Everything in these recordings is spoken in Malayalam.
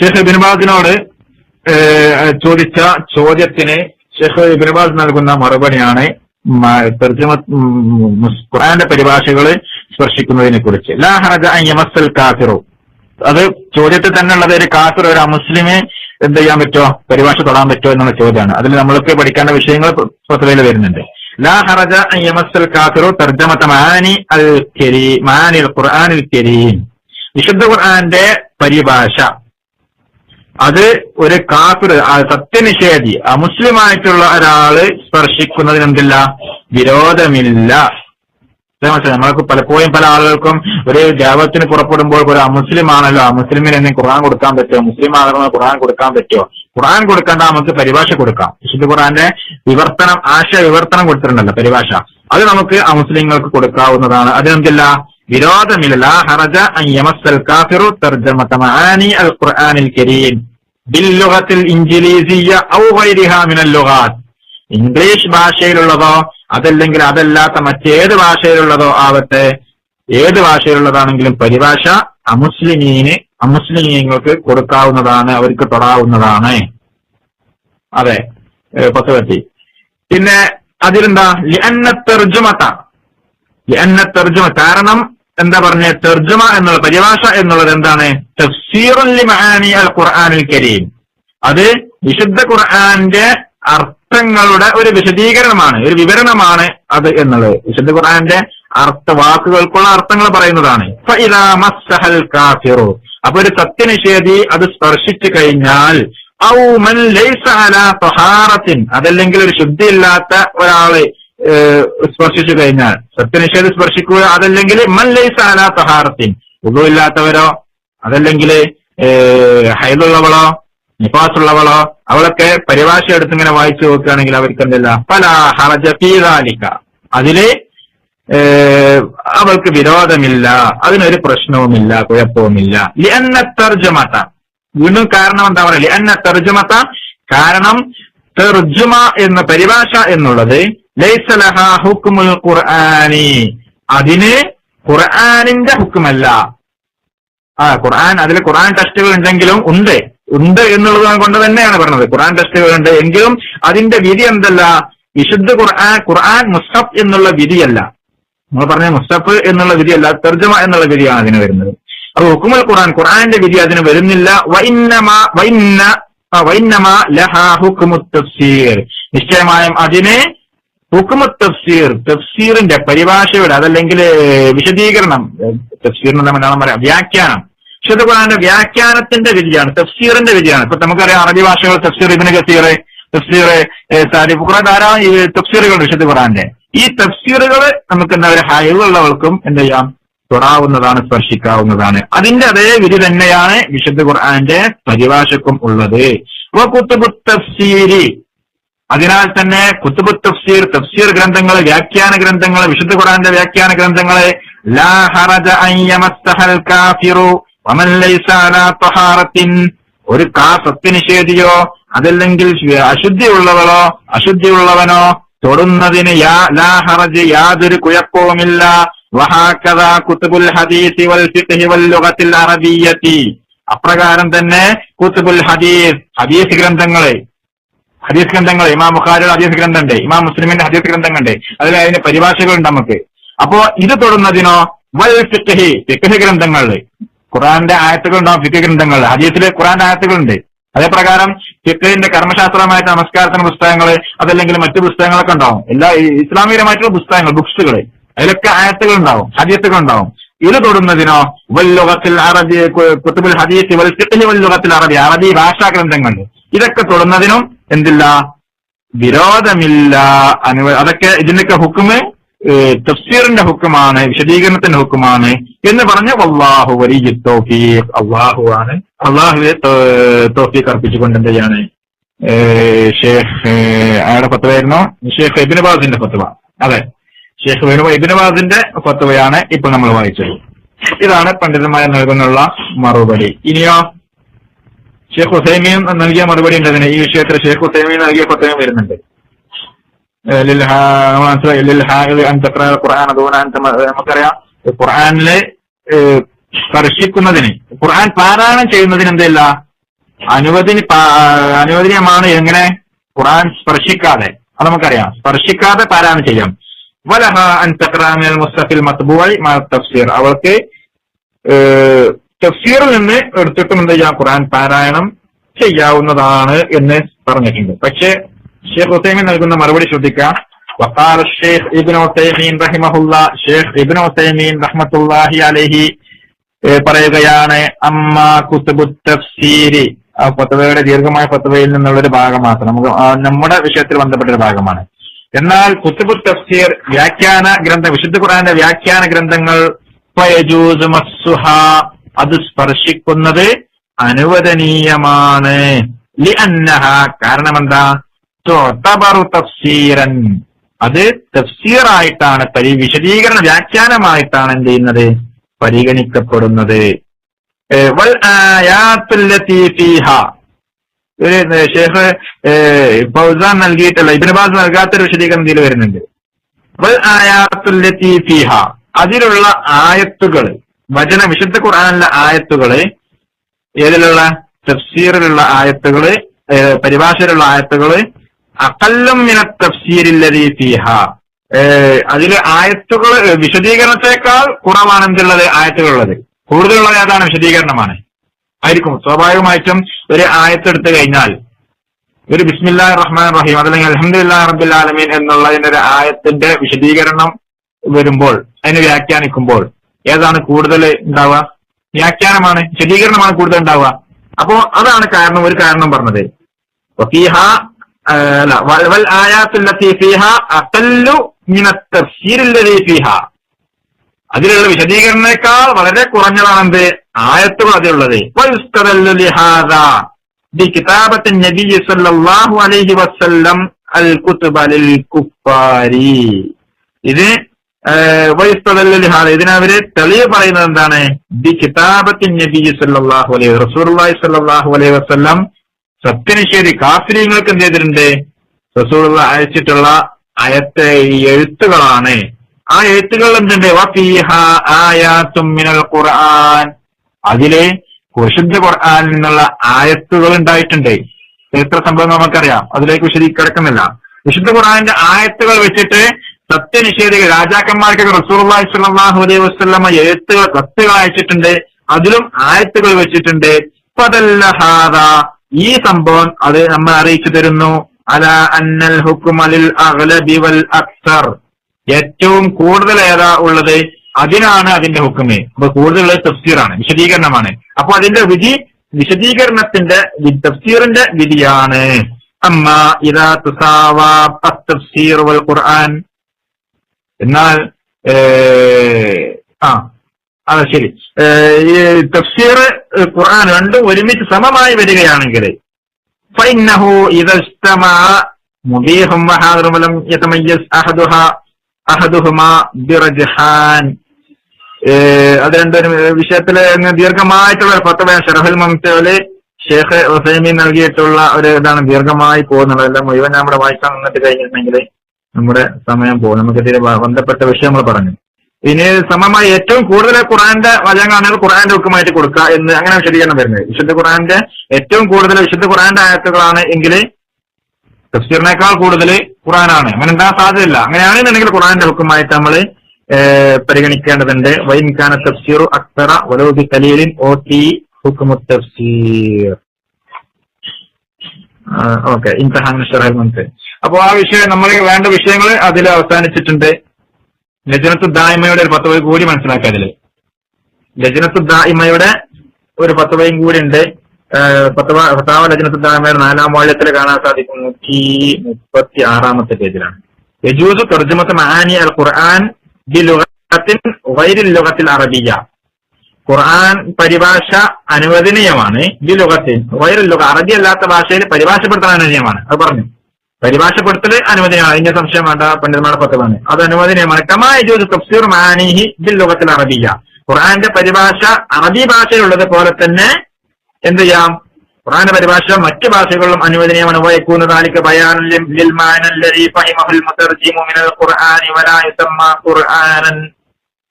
ഷെയ്ഖ് ബിൻബാസിനോട് ചോദിച്ച ചോദ്യത്തിന് ഷെയ്ഖ് ബിൻബാസ് നൽകുന്ന മറുപടിയാണ് ഖുറാന്റെ പരിഭാഷകൾ സ്പർശിക്കുന്നതിനെ കുറിച്ച് ലാ ഹറജ അൻ കാഫിറു. അത് ചോദ്യത്തിൽ തന്നെ ഉള്ളത് ഒരു കാഫിർ ഒരു അമുസ്ലിമെ എന്ത് ചെയ്യാൻ പറ്റുമോ പരിഭാഷ തൊടാൻ പറ്റുമോ എന്നുള്ള ചോദ്യമാണ്. അതിൽ നമ്മൾക്ക് പഠിക്കേണ്ട വിഷയങ്ങൾ പത്രയിൽ വരുന്നുണ്ട്. ലാ ഹറജ അൻ യമസ്സൽ കാഫിറു തർജമത മാനി അൽ കരീം മാനിൽ ഖുർആനിൽ കരീം. വിശുദ്ധ ഖുർആന്റെ പരിഭാഷ അത് ഒരു ആ സത്യനിഷേധി അമുസ്ലിമായിട്ടുള്ള ഒരാൾ സ്പർശിക്കുന്നതിന് എന്തില്ല? വിരോധമില്ല. നമ്മൾക്ക് പലപ്പോഴും പല ആളുകൾക്കും ഒരു ദേവത്തിന് പുറപ്പെടുമ്പോൾ ഒരു അമുസ്ലിം ആണല്ലോ അമുസ്ലിമിന് എന്നെ ഖുർആൻ കൊടുക്കാൻ പറ്റുമോ? മുസ്ലിം ആകണമെന്ന് ഖുർആൻ കൊടുക്കാൻ പറ്റുമോ? ഖുർആൻ കൊടുക്കേണ്ട നമുക്ക് പരിഭാഷ കൊടുക്കാം. വിശുദ്ധ ഖുർആന്റെ വിവർത്തനം ആശയ വിവർത്തനം കൊടുത്തിട്ടുണ്ടല്ലോ പരിഭാഷ. അത് നമുക്ക് അമുസ്ലിങ്ങൾക്ക് കൊടുക്കാവുന്നതാണ്. അതിനെന്തില്ല? വിരോധമില്ല. ഹറജ കാഫിറു തർജമ തമാനി അൽ ഖുർആനിൽ കരീം. ബില്ലുഗത്തിൽ ഇഞ്ചിലീസിയ ഔ ഗൈരിഹാ മിനൽ ലുഗാത്ത്. ഇംഗ്ലീഷ് ഭാഷയിലുള്ളതോ അതല്ലെങ്കിൽ അതല്ലാത്ത മറ്റേത് ഭാഷയിലുള്ളതോ ആവട്ടെ ഏത് ഭാഷയിലുള്ളതാണെങ്കിലും പരിഭാഷ അമുസ്ലിമീന് അമുസ്ലിമീങ്ങൾക്ക് കൊടുക്കാവുന്നതാണ് അവർക്ക് തൊടാവുന്നതാണ്. അതെ പത്ത് പറ്റി. പിന്നെ അതിലെന്താ? ലിഅന്ന തെർജുമത്ത ലിഅന്ന തെർജുമ കാരണം എന്താ പറഞ്ഞ? തെർജുമ എന്നുള്ള പരിഭാഷ എന്നുള്ളത് എന്താണ്? തഫ്സീറുൽ മഹാനി അൽ ഖുർആനിൽ കരീം. അത് വിശുദ്ധ ഖുർആന്റെ അർത്ഥങ്ങളുടെ ഒരു വിശദീകരണമാണ് ഒരു വിവരണമാണ് അത് എന്നുള്ളത്. വിശുദ്ധ ഖുർആന്റെ അർത്ഥ വാക്കുകൾക്കുള്ള അർത്ഥങ്ങൾ പറയുന്നതാണ്. കാഫിറു. അപ്പൊ ഒരു സത്യനിഷേധി അത് സ്പർശിച്ചു കഴിഞ്ഞാൽ അതല്ലെങ്കിൽ ഒരു ശുദ്ധിയില്ലാത്ത ഒരാൾ സ്പർശിച്ചു കഴിഞ്ഞാൽ. സത്യനിഷേധ സ്പർശിക്കുക അതല്ലെങ്കിൽ മല്ലൈസാല തഹാറത്തിൻ. ഉള്ളൂ അതല്ലെങ്കിൽ ഹൈലുള്ളവളോ നിഫാസുള്ളവളോ അവളൊക്കെ പരിഭാഷ എടുത്ത് ഇങ്ങനെ വായിച്ചു നോക്കുകയാണെങ്കിൽ അവർക്ക് എന്തില്ല? പല ഹറജ ഫീദാലിക്ക അതിൽ അവൾക്ക് വിരോധമില്ല അതിനൊരു പ്രശ്നവുമില്ല കുഴപ്പവുമില്ല. ലിഅന്ന തർജമത വീണ്ടും കാരണം എന്താ പറയുക? ലിഅന്ന തർജമത കാരണം തെർജുമ എന്ന പരിഭാഷ എന്നുള്ളത് ലൈസലഹ ഹുക്മുൽ ഖുർആനി. അതിന് ഖുർആാനിന്റെ ഹുക്കുമല്ല ആ ഖുർആൻ അതിൽ ഖുർആൻ ടെസ്റ്റുകൾ ഉണ്ടെങ്കിലും ഉണ്ട്. ഉണ്ട് എന്നുള്ളത് കൊണ്ട് തന്നെയാണ് പറഞ്ഞത്. ഖുർആൻ ടെസ്റ്റുകൾ ഉണ്ട് എങ്കിലും അതിന്റെ വിധി എന്തല്ല? വിശുദ്ധ ഖുർആൻ ഖുർആൻ മുസ്തഫ് എന്നുള്ള വിധിയല്ല. നമ്മൾ പറഞ്ഞ മുസ്തഫ് എന്നുള്ള വിധിയല്ല തർജമ എന്നുള്ള വിധിയാണ് അതിന് വരുന്നത്. അപ്പൊ ഹുക്കുമുൽ ഖുർആൻ ഖുർആന്റെ വിധി അതിന് വരുന്നില്ല. വൈന്ന നിശ്ചയമായും അതിന് ഹുക്കുമു തഫ്സീർ തഫ്സീറിന്റെ പരിഭാഷയുടെ അതല്ലെങ്കിൽ വിശദീകരണം തഫ്സീറിന് എന്താ മലയാളം പറയാം വ്യാഖ്യാനം. വിശുദ്ധ ഖുർആന്റെ വ്യാഖ്യാനത്തിന്റെ വിധിയാണ് തഫ്സീറിന്റെ വിധിയാണ്. ഇപ്പൊ നമുക്കറിയാം അറബി ഭാഷകൾ തഫ്സീർ ഇബിന് കസീർ തഫ്സീർ സാരിഫ് ഖുർആൻ ധാരാളം തഫ്സീറുകൾ വിശുദ്ധ ഖുർആന്റെ ഈ തഫ്സീറുകൾ നമുക്ക് എന്താ പറയുക ഹൈവുള്ളവർക്കും എന്ത് ചെയ്യാം? തൊടാവുന്നതാണ് സ്പർശിക്കാവുന്നതാണ്. അതിന്റെ അതേ വിധി തന്നെയാണ് വിശുദ്ധ ഖുർആന്റെ പരിഭാഷക്കും ഉള്ളത്. തഫ്സീരി. അതിനാൽ തന്നെ കുത്തുബു തഫ്സീർ തഫ്സീർ ഗ്രന്ഥങ്ങൾ വ്യാഖ്യാന ഗ്രന്ഥങ്ങൾ വിശുദ്ധ ഖുർആന്റെ വ്യാഖ്യാന ഗ്രന്ഥങ്ങളെ ലാ ഹറജ കാഫിറു ഒരു കാ സത്യനിഷേധിയോ അതല്ലെങ്കിൽ അശുദ്ധിയുള്ളവളോ അശുദ്ധിയുള്ളവനോ തൊടുന്നതിന് യാ ലാ ഹറജ് യാതൊരു കുഴപ്പവുമില്ല. വഹാക്കഥ കുത്തുബുൽ ഹദീസ് വൽ വൽ ലുഗത്തിൽ അറബിയത്തി. അപ്രകാരം തന്നെ കുത്തുബുൽ ഹദീസ് ഹദീസ് ഗ്രന്ഥങ്ങളെ. ഹദീസ് ഗ്രന്ഥങ്ങൾ ഇമാം ബുഖാരിയുടെ ഹദീസ് ഗ്രന്ഥമുണ്ട്. ഇമാം മുസ്ലിമിന്റെ ഹദീസ് ഗ്രന്ഥങ്ങളുണ്ട്. അതിൽ അതിന് പരിഭാഷകളുണ്ട് നമുക്ക്. അപ്പോ ഇത് തൊടുന്നതിനോ വൽ ഫിഖ്ഹി ഫിഖ്ഹ് ഗ്രന്ഥങ്ങളിൽ. ഖുറാന്റെ ആയത്തുകൾ ഉണ്ടാവും ഫിഖ് ഗ്രന്ഥങ്ങൾ ഹദീസിൽ ഖുറാന്റെ ആയത്തുകളുണ്ട് അതേപ്രകാരം ഫിഖിന്റെ കർമ്മശാസ്ത്രമായിട്ട് നമസ്കാരത്തിന് പുസ്തകങ്ങൾ അതല്ലെങ്കിൽ മറ്റു പുസ്തകങ്ങളൊക്കെ ഉണ്ടാവും. എല്ലാ ഇസ്ലാമികരമായിട്ടുള്ള പുസ്തകങ്ങൾ ബുക്സുകൾ അതിലൊക്കെ ആയത്തുകൾ ഉണ്ടാവും ഹദീസുകൾ ഉണ്ടാവും ഇത് തൊടുന്നതിനോ വല്ലുകത്തിൽ അറബി കുത്തുബുൽ ഹദീസ് വൽ ഫിഖ്ഹി അറബി അറബി ഭാഷാ ഗ്രന്ഥങ്ങൾ ഇതൊക്കെ തൊടുന്നതിനും എന്തില്ല? വിരോധമില്ല. അനുവ അതൊക്കെ ഇതിന്റെയൊക്കെ ഹുക്കുമ് തഫ്സീറിന്റെ ഹുക്കുമാണ് വിശദീകരണത്തിന്റെ ഹുക്കുമാണ് എന്ന് പറഞ്ഞ വല്ലാഹു വലിയ തോഫീഖ് അള്ളാഹു ആണ്. അള്ളാഹുവെ തോഫീഖ് അർപ്പിച്ചുകൊണ്ട് എന്ത് ചെയ്യാണ്? ഷേഖ് ആരുടെ അയാളുടെ ഷേഖ് ഷേഖ് ഇബിനബാസിന്റെ ഫത്വ. അതെ. ഷേഖ് വേണു ഇബിനബാസിന്റെ ഫത്വയാണ് ഇപ്പോൾ നമ്മൾ വായിച്ചത്. ഇതാണ് പണ്ഡിതന്മാർ നൽകുന്നുള്ള മറുപടി. ഇനിയോ ഷേഖ് ഹുസൈമിയും നൽകിയ മറുപടി ഉണ്ട് അതിന്. ഈ വിഷയത്തിൽ ഷേഖ് ഹുസൈമീൻ നൽകിയ ഫത്വയും വരുന്നുണ്ട്. തമ- നമുക്കറിയാം. ഖുർആനിലെ സ്പർശിക്കുന്നതിന് ഖുർആൻ പാരായണം ചെയ്യുന്നതിന് എന്തല്ല? അനുവദിന അനുവദനീയമാണ് എങ്ങനെ? ഖുർആൻ സ്പർശിക്കാതെ. അത് നമുക്കറിയാം. സ്പർശിക്കാതെ പാരായണം ചെയ്യാം. വലഹ അൻ തക്രാമിൽ മുസ്തഫിൽ മത്ബുവായി തഫ്സീർ അവൾക്ക് ഏഹ്, തഫ്സീറിൽ നിന്ന് എടുത്തിട്ടും എന്ത് ചെയ്യാം ഖുറാൻ പാരായണം ചെയ്യാവുന്നതാണ് എന്ന് പറഞ്ഞിട്ടുണ്ട് പക്ഷേ ഷെയ്ഖ് ഉസൈമീൻ നൽകുന്ന മറുപടി ശ്രദ്ധിക്കാം وقال الشيخ ابن عثيمين رحمه الله ഷെയ്ഖ് ഇബ്നു ഉസൈമീൻ റഹ്മത്തുള്ളാഹി അലൈഹി ഏഹ് പറയുകയാണ് അമ്മ കുത്തുബു തഫ്സീരി ആ ഫത്വയുടെ ദീർഘമായ ഫത്വയിൽ നിന്നുള്ള ഒരു ഭാഗം മാത്രം നമുക്ക് ആ നമ്മുടെ വിഷയത്തിൽ ബന്ധപ്പെട്ട ഒരു ഭാഗമാണ് എന്നാൽ കുത്തുബു തഫ്സീർ വ്യാഖ്യാന ഗ്രന്ഥ വിശുദ്ധ ഖുറാന്റെ വ്യാഖ്യാന ഗ്രന്ഥങ്ങൾ അത് സ്പർശിക്കുന്നത് അനുവദനീയമാണ്. കാരണം എന്താ തഫ്സീരൻ. അത് തഫ്സീറായിട്ടാണ് പരി വിശദീകരണ വ്യാഖ്യാനമായിട്ടാണ് എന്ത് ചെയ്യുന്നത്? പരിഗണിക്കപ്പെടുന്നത്. വൽ ഒരു ഷേഖ് ഫൗസാൻ നൽകിയിട്ടുള്ള ഇബ്നു ബാസ് നൽകാത്തൊരു വിശദീകരണം ഇതിൽ വരുന്നുണ്ട്. അതിലുള്ള ആയത്തുകൾ വചന വിശുദ്ധ ഖുർആനിലെ ആയത്തുകൾ ഏതിലുള്ള? തഫ്സീറിലുള്ള ആയത്തുകൾ പരിഭാഷയിലുള്ള ആയത്തുകൾ അക്കല്ലും മിന തഫ്സീരില്ലതി ഫീഹ. അതിലെ ആയത്തുകൾ വിശദീകരണത്തെക്കാൾ കുറവാണ് എന്തുള്ളത്? ആയത്തുകളുള്ളത്. കൂടുതലുള്ളത് ഏതാണ്? വിശദീകരണമാണ്. ആയിരിക്കും. സ്വാഭാവികമായിട്ടും ഒരു ആയത്തെടുത്തു കഴിഞ്ഞാൽ ഒരു ബിസ്മില്ലാ റഹ്മാൻ റഹീം അതല്ലെങ്കിൽ അലഹമില്ലാ റബ്ബിൽ ആലമീൻ എന്നുള്ളതിന്റെ ഒരു ആയത്തിന്റെ വിശദീകരണം വരുമ്പോൾ അതിനെ വ്യാഖ്യാനിക്കുമ്പോൾ ഏതാണ് കൂടുതൽ ഉണ്ടാവുക? വ്യാഖ്യാനമാണ് വിശദീകരണമാണ് കൂടുതൽ ഉണ്ടാവുക. അപ്പോ അതാണ് കാരണം ഒരു കാരണം പറഞ്ഞത്. അല്ല വൽ ആയാത്തുല്ലത്തി ഫീഹ അഖല്ലു മിന തഫ്സീരില്ലദീ ഫീഹ. അതിലുള്ള വിശദീകരണേക്കാൾ വളരെ കുറഞ്ഞതാണെന്ത്? ആയത്തുകൾ അതിലുള്ളത്. ഇത് ഇതിനവര് തെളിവ് പറയുന്നത് എന്താണ്? ബി കിതാബത്തിൻ നബി സല്ലല്ലാഹു അലൈഹി റസൂലുള്ളാഹി സല്ലല്ലാഹു അലൈഹി വസല്ലം സത്യനിഷേധി കാഫിര്യങ്ങൾക്ക് എന്ത് ചെയ്തിട്ടുണ്ട്? റസൂലുള്ള അയച്ചിട്ടുള്ള അയത്തെ എഴുത്തുകളാണ്. ആ എഴുത്തുകളിലും ആയാത്തും മിനൽ ഖുർആൻ. അതിലെ വിശുദ്ധ ഖുർആനിൽ നിന്നുള്ള ആയത്തുകൾ ഉണ്ടായിട്ടുണ്ട്. ചരിത്ര സംഭവം നമുക്കറിയാം? അതിലേക്ക് വിശദീകരിക്കുന്നില്ല വിശുദ്ധ ഖുർആനിന്റെ ആയത്തുകൾ വെച്ചിട്ട് സത്യനിഷേധികൾ രാജാക്കന്മാർക്കൊക്കെ റസൂലുള്ളാഹി സ്വല്ലല്ലാഹു അലൈഹി വസ്ലമ എഴുത്തുകൾ കത്തുകൾ അയച്ചിട്ടുണ്ട്. അതിലും ആയത്തുകൾ വെച്ചിട്ടുണ്ട്. പതല്ലഹാദ ഈ സംഭവം അത് നമ്മൾ അറിയിച്ചു തരുന്നു. അല അന്നൽ ഹുക്കുമലിൽ അഗ്ലബി വൽ അക്സർ. ഏറ്റവും കൂടുതൽ ഏതാ ഉള്ളത് അതിനാണ് അതിന്റെ ഹുക്കുമേ അപ്പൊ കൂടുതൽ തഫ്സീറാണ് വിശദീകരണമാണ് അപ്പൊ അതിന്റെ വിധി വിശദീകരണത്തിന്റെ വി- തഫ്സീറിന്റെ വിധിയാണ് അമ്മ ഇതാ തുസാവാ തഫ്സീർ വൽ ഖുർആൻ എന്നാൽ ഏഹ്, ആ അതെ ശരി ഏഹ്, ഈ തഫ്സീർ ഖുർആൻ രണ്ടും ഒരുമിച്ച് സമമായി വരികയാണെങ്കിൽ فإنه إذا اجتمع مبيح وحاضر ولم يتميز أحدها അഹദുഹുമാ ബിറജ്ഹാൻ. അത് രണ്ടൊരു വിഷയത്തിൽ ദീർഘമായിട്ടുള്ള ഫത്തവ ഷറഹുൽ മംസയിൽ ഷേഖ് ഹുസൈമി നൽകിയിട്ടുള്ള ഒരു ഇതാണ് ദീർഘമായി പോകുന്നത്. എല്ലാം മുഴുവൻ നമ്മുടെ വായിക്കാൻ നിന്നിട്ട് കഴിഞ്ഞിട്ടുണ്ടെങ്കിൽ നമ്മുടെ സമയം പോകും. നമുക്ക് ഇതിൽ ബന്ധപ്പെട്ട വിഷയം നമ്മൾ പറഞ്ഞു. ഇനി സമയമായി ഏറ്റവും കൂടുതൽ ഖുറാന്റെ വചനങ്ങളാണെങ്കിൽ ഖുറാന്റെ ഒക്കുമായിട്ട് കൊടുക്കുക എന്ന് അങ്ങനെ വിശദീകരണം വരുന്നത്. വിശുദ്ധ ഖുറാന്റെ ഏറ്റവും കൂടുതൽ വിശുദ്ധ ഖുറാന്റെ ആയത്തുകളാണ് എങ്കിൽ തഫ്സീറിനേക്കാൾ കൂടുതൽ ഖുറാനാണ് അങ്ങനെ ഉണ്ടാകാൻ സാധ്യതയില്ല. അങ്ങനെയാണെന്നുണ്ടെങ്കിൽ ഖുറാന്റെ ഹുക്കുമായിട്ട് നമ്മൾ പരിഗണിക്കേണ്ടതുണ്ട്. വൈൻഖാന തഫ്സീർ അക്തറ വലോബി കലീലിൻ ഓട്ടി ഹുക്കുമു തഫ്സീർ. ഓക്കെ. മൻസ് അപ്പോ ആ വിഷയം നമ്മൾ വേണ്ട വിഷയങ്ങൾ അതിൽ അവസാനിച്ചിട്ടുണ്ട്. ലജനത്ത് ദായ്മയുടെ ഒരു പത്തുവയും കൂടി മനസ്സിലാക്കുക ലജനത്ത് ലജനത്തു ദായ്മയുടെ ഒരു പത്തുവയും കൂടി ഉണ്ട്. ഫത്താവ സിദ്ധാന്തമായ നാലാം വാള്യത്തിൽ കാണാൻ സാധിക്കും നൂറ്റി മുപ്പത്തി ആറാമത്തെ പേജിലാണ്. യജൂസ് തർജമത്ത് മഹാനി അൽ ഖുർആൻ ബി ലുഗത്തിൻ വൈരിൽ ലുഗത്തിൽ അറബിയ. ഖുർആൻ പരിഭാഷ അനുവദനീയമാണ് ബി ലുഗത്തിൽ. വൈരിൽ ലുഗ അറബി അല്ലാത്ത ഭാഷയിൽ പരിഭാഷപ്പെടുത്താൻ അനുവദനീയമാണ്. അത് പറഞ്ഞു. പരിഭാഷപ്പെടുത്തൽ അനുവദനീയമാണ്. അതിന്റെ സംശയം വേണ്ട പണ്ഡിതന്മാരുടെ പറഞ്ഞു അത് അനുവദനീയമാണ്. കമാ യജൂസ് തഫ്സീർ മാനിഹി ബിൽ ലുഗത്തിൽ അറബിയ. ഖുർആന്റെ പരിഭാഷ അറബി ഭാഷയിലുള്ളത് പോലെ തന്നെ എന്ത് ചെയ്യാം? ഖുറാന പരിഭാഷ മറ്റ് ഭാഷകളിലും അനുവദനീയമാണ്. വയക്കൂന്ന് താലിക്ക്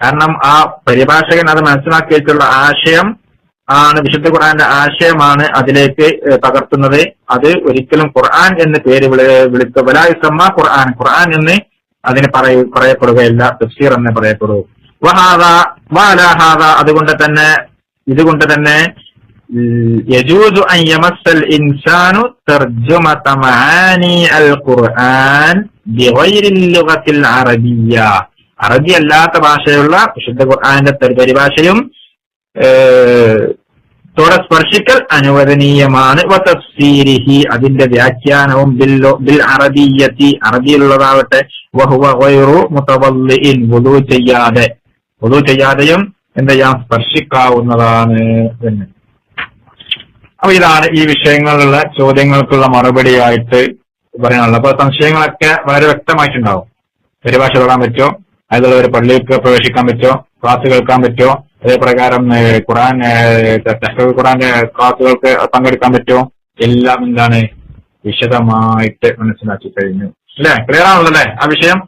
കാരണം ആ പരിഭാഷകൻ അത് മനസ്സിലാക്കിയിട്ടുള്ള ആശയം ആണ് വിശുദ്ധ ഖുർആന്റെ ആശയമാണ് അതിലേക്ക് പകർത്തുന്നത് അത് ഒരിക്കലും ഖുർആൻ എന്ന് പേര് വിളി വിളിക്കുക വലായുസമ്മ ഖുർആൻ. ഖുർആൻ എന്ന് അതിന് പറയ പറയപ്പെടുകയല്ല. തഫ്സീർ എന്ന് പറയപ്പെടുക വഹാദ വാലാഹാദ അതുകൊണ്ട് തന്നെ ഇതുകൊണ്ട് തന്നെ يجوز أن يمس الإنسان ترجمة معاني القرآن بغير اللغة العربية അറബി അല്ലാത്ത ഭാഷയുള്ള വിശുദ്ധ ഖുർആന്റെ പരി- പരിഭാഷയും ഏഹ്, തോടെ സ്പർശിക്കൽ അനുവദനീയമാണ് വ തഫ്സീരിഹി അതിന്റെ വ്യാഖ്യാനവും ബിൽ ബിൽ അറബിയത്തി അറബിയിലുള്ളതാവട്ടെ വഹുവ ഗൈറു മുതവല്ലിഇൻ വുദു ചെയ്യാതെ വുദു ചെയ്യാതെയും എന്ത് ചെയ്യാം സ്പർശിക്കാവുന്നതാണ് എന്ന് അപ്പൊ ഇതാണ് ഈ വിഷയങ്ങളിലുള്ള ചോദ്യങ്ങൾക്കുള്ള മറുപടിയായിട്ട് പറയാനുള്ളത്. അപ്പൊ സംശയങ്ങളൊക്കെ വളരെ വ്യക്തമായിട്ടുണ്ടാവും. പരിഭാഷ തൊടാൻ പറ്റുമോ? അതിലുള്ളവർ ഒരു പള്ളിക്ക് പ്രവേശിക്കാൻ പറ്റുമോ? ക്ലാസ് കേൾക്കാൻ പറ്റുമോ? അതേ പ്രകാരം ഏഹ്, ഖുറാൻ ഖുറാന്റെ ക്ലാസ്സുകൾക്ക് പങ്കെടുക്കാൻ പറ്റുമോ? എല്ലാം എന്താണ് വിശദമായിട്ട് മനസ്സിലാക്കി കഴിഞ്ഞു. അല്ലെ? ക്ലിയർ ആണല്ലോ അല്ലെ ആ വിഷയം?